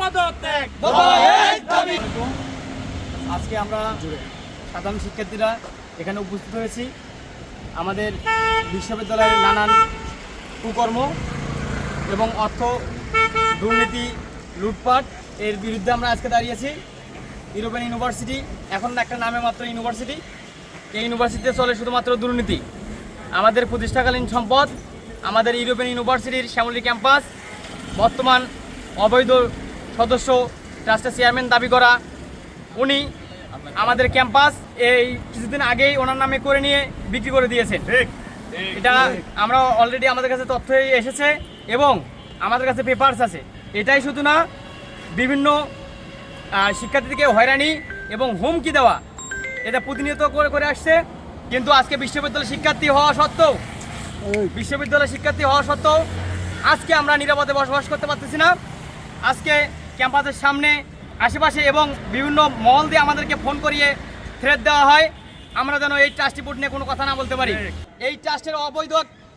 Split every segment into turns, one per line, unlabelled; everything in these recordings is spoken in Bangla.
পদত্যাগ।
আজকে আমরা সাধারণ শিক্ষার্থীরা এখানে উপস্থিত হয়েছি। আমাদের বিশ্ববিদ্যালয়ের নানান কুকর্ম এবং অর্থ দুর্নীতি, লুটপাট এর বিরুদ্ধে আমরা আজকে দাঁড়িয়েছি। ইউরোপিয়ান ইউনিভার্সিটি, এখন একটা নামে মাত্র ইউনিভার্সিটি। এই ইউনিভার্সিটিতে চলে শুধুমাত্র দুর্নীতি। আমাদের প্রতিষ্ঠাকালীন সম্পদ, আমাদের ইউরোপিয়ান ইউনিভার্সিটির শ্যামলী ক্যাম্পাস, বর্তমান অবৈধ সদস্য ট্রাস্টের চেয়ারম্যান দাবি করা। উনি আমাদের ক্যাম্পাস এই কিছুদিন আগেই ওনার নামে করে নিয়ে বিক্রি করে দিয়েছেন। এটা আমরা অলরেডি আমাদের কাছে তথ্য এসেছে এবং আমাদের কাছে পেপার্স আছে। এটাই শুধু না বিভিন্ন শিক্ষার্থীদেরকে হয়রানি এবং হুমকি দেওয়া এটা প্রতিনিয়ত করে করে আসছে। কিন্তু আজকে বিশ্ববিদ্যালয় শিক্ষার্থী হওয়া সত্ত্বেও বিশ্ববিদ্যালয় শিক্ষার্থী হওয়া সত্ত্বেও আজকে আমরা নিরাপদে বসবাস করতে পারতেছি না। আজকে ক্যাম্পাসের সামনে আশেপাশে এবং বিভিন্ন মল দিয়ে আমাদেরকে ফোন করিয়ে থ্রেট দেওয়া হয়। আমরা যেন এই ট্রাস্টি বোর্ড নিয়ে কোনো কথা না বলতে পারি। এই ট্রাস্টের অবৈধ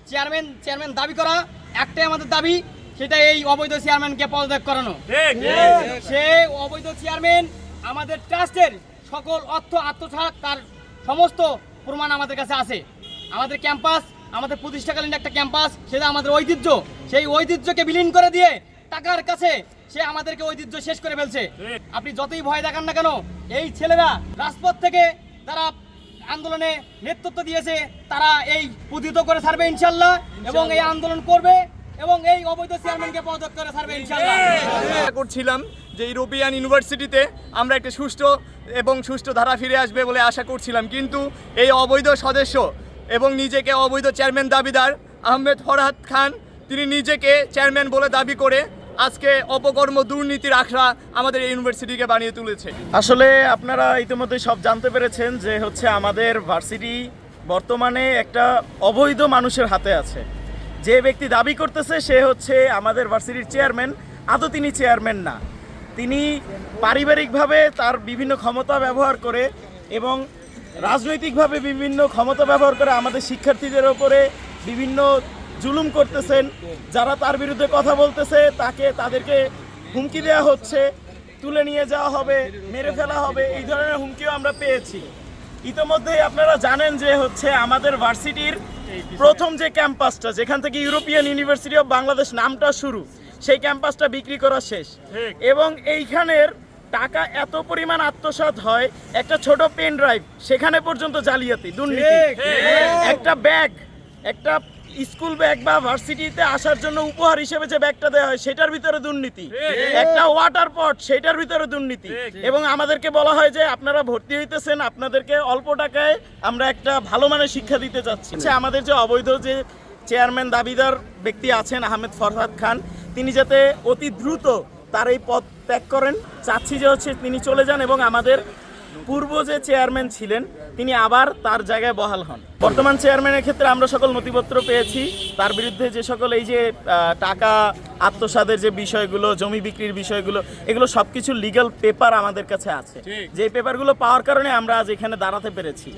চেয়ারম্যান চেয়ারম্যান দাবি করা একটাই আমাদের দাবি সেটা এই অবৈধ চেয়ারম্যানকে পদত্যাগ করানো। সে অবৈধ চেয়ারম্যান আমাদের ট্রাস্টের সকল অর্থ আত্মসাৎ তার সমস্ত প্রমাণ আমাদের কাছে আছে। আমাদের ক্যাম্পাস আমাদের প্রতিষ্ঠাকালীন একটা ক্যাম্পাস সেটা আমাদের ঐতিহ্য। সেই ঐতিহ্যকে বিলীন করে দিয়ে টাকার কাছে সে আমাদেরকে ঐতিহ্য শেষ করে ফেলছে। আপনি যতই ভয় দেখান না কেন এই ছেলেরা রাজপথ থেকে তারা আন্দোলনে নেতৃত্ব দিয়েছে তারা এই প্রতিহত করে ছাড়বে ইনশাল্লাহ এবং এই আন্দোলন করবে এবং এই অবৈধ চেয়ারম্যানকে পদত্যাগ করে ছাড়বে ইনশাল্লাহ।
করছিলাম যে ইউরোপিয়ান ইউনিভার্সিটিতে আমরা একটা সুষ্ঠু এবং সুষ্ঠু ধারা ফিরে আসবে বলে আশা করছিলাম। কিন্তু এই অবৈধ সদস্য এবং নিজেকে অবৈধ চেয়ারম্যান দাবিদার আহমেদ ফরহাদ খান তিনি নিজেকে চেয়ারম্যান বলে দাবি করে আজকে অপকর্ম দুর্নীতির আখড়া আমাদের ইউনিভার্সিটিকে বানিয়ে তুলেছে।
আসলে আপনারা ইতিমধ্যে সব জানতে পেরেছেন যে হচ্ছে আমাদের ভার্সিটি বর্তমানে একটা অবৈধ মানুষের হাতে আছে। যে ব্যক্তি দাবি করতেছে সে হচ্ছে আমাদের ভার্সিটির চেয়ারম্যান, আদৌ তিনি চেয়ারম্যান না। তিনি পারিবারিকভাবে তার বিভিন্ন ক্ষমতা ব্যবহার করে এবং রাজনৈতিকভাবে বিভিন্ন ক্ষমতা ব্যবহার করে আমাদের শিক্ষার্থীদের ওপরে বিভিন্ন জুলুম করতেছেন যারা তার বিরুদ্ধে কথা বলতেছে তাকে তাদেরকে হুমকি দেওয়া হচ্ছে তুলে নিয়ে যাওয়া হবে মেরে ফেলা হবে এই ধরনের হুমকিও আমরা পেয়েছি। ইতোমধ্যে আপনারা জানেন যে হচ্ছে আমাদের ভার্সিটির প্রথম যে ক্যাম্পাসটা যেখান থেকে ইউরোপিয়ান ইউনিভার্সিটি অফ বাংলাদেশ নামটা শুরু সেই ক্যাম্পাসটা বিক্রি করা শেষ। এবং এইখানের টাকা এত পরিমাণ আত্মসাৎ হয় একটা ছোট পেন ড্রাইভ সেখানে পর্যন্ত জালিয়াতি দুর্নীতি। একটা ব্যাগ একটা স্কুল ব্যাগ বা ভার্সিটিতে আসার জন্য উপহার হিসেবে যে ব্যাগটা দেওয়া হয় সেটার ভিতরে দুর্নীতি। একটা ওয়াটার পট সেটার ভিতরে দুর্নীতি। এবং আমাদেরকে বলা হয় যে আপনারা ভর্তি হইতেছেন আপনাদেরকে অল্প টাকায় আমরা একটা ভালো মানের শিক্ষা দিতে চাচ্ছি। আচ্ছা, আমাদের যে অবৈধ যে চেয়ারম্যান দাবিদার ব্যক্তি আছেন আহমেদ ফরহাদ খান তিনি যাতে অতি দ্রুত তার এই পদ ত্যাগ করেন চাচ্ছি যে হচ্ছে তিনি চলে যান এবং আমাদের পূর্ব যে চেয়ারম্যান ছিলেন তিনি আবার তার জায়গায় বহাল হন। বর্তমান চেয়ারম্যানের ক্ষেত্রে আমরা সকল নথিপত্র পেয়েছি। তার বিরুদ্ধে যে সকল এই যে টাকা আত্মসাদের যে বিষয়গুলো জমি বিক্রির বিষয়গুলো এগুলো সব কিছু লিগাল পেপার আমাদের কাছে আছে। যে পেপারগুলো পাওয়ার কারণে আমরা আজ এখানে দাঁড়াতে পেরেছি।